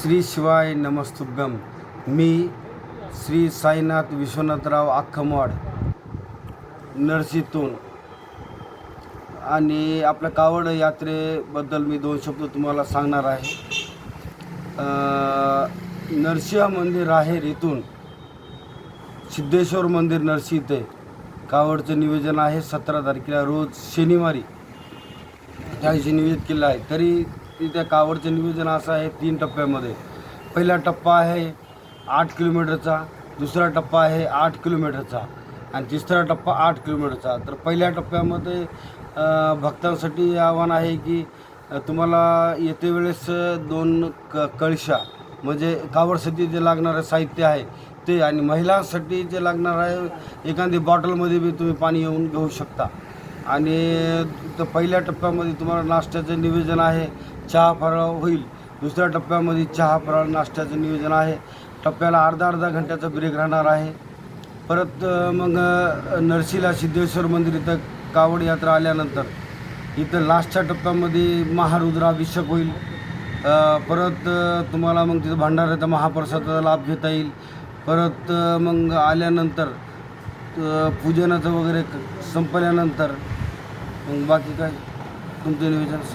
श्री शिवाय नमस्तुभ्यम. मी श्री साईनाथ विश्वनाथराव आखमवाड नरसीतून. आणि आपल्या कावड यात्रेबद्दल मी दोन शब्द तुम्हाला सांगणार आहे. नरसिंह मंदिर आहे इथून सिद्धेश्वर मंदिर नरसी इथे. कावडचं निवेदन आहे सतरा तारखेला रोज शनिवारी. त्याविषयी नियोजित केलं आहे. तरी त्या कावडचं नियोजन असं आहे तीन टप्प्यामध्ये. पहिला टप्पा आहे आठ किलोमीटरचा दुसरा टप्पा आहे आठ किलोमीटरचा आणि तिसरा टप्पा आठ किलोमीटरचा. तर पहिल्या टप्प्यामध्ये भक्तांसाठी आव्हान आहे की तुम्हाला येते वेळेस दोन क कळशा म्हणजे कावडसाठी जे लागणारं साहित्य आहे ते आणि महिलांसाठी जे लागणार आहे एखादी बॉटलमध्ये बी तुम्ही पाणी येऊन घेऊ शकता. आणि तर पहिल्या टप्प्यामध्ये तुम्हाला नाश्त्याचं नियोजन आहे चहा फराळ होईल. दुसऱ्या टप्प्यामध्ये चहा फराळ नाश्त्याचं नियोजन आहे. टप्प्याला अर्धा अर्धा घंट्याचा ब्रेक राहणार आहे. परत मग नरशीला सिद्धेश्वर मंदिर इथं कावड यात्रा आल्यानंतर इथं लास्टच्या टप्प्यामध्ये महारुद्राभिषेक होईल. परत तुम्हाला मग तिथं भंडाऱ्याचा महाप्रसादाचा लाभ घेता येईल. परत मग आल्यानंतर पूजनाचं वगैरे संपल्यानंतर मग बाकी काय? तुमचं नियोजन सांग.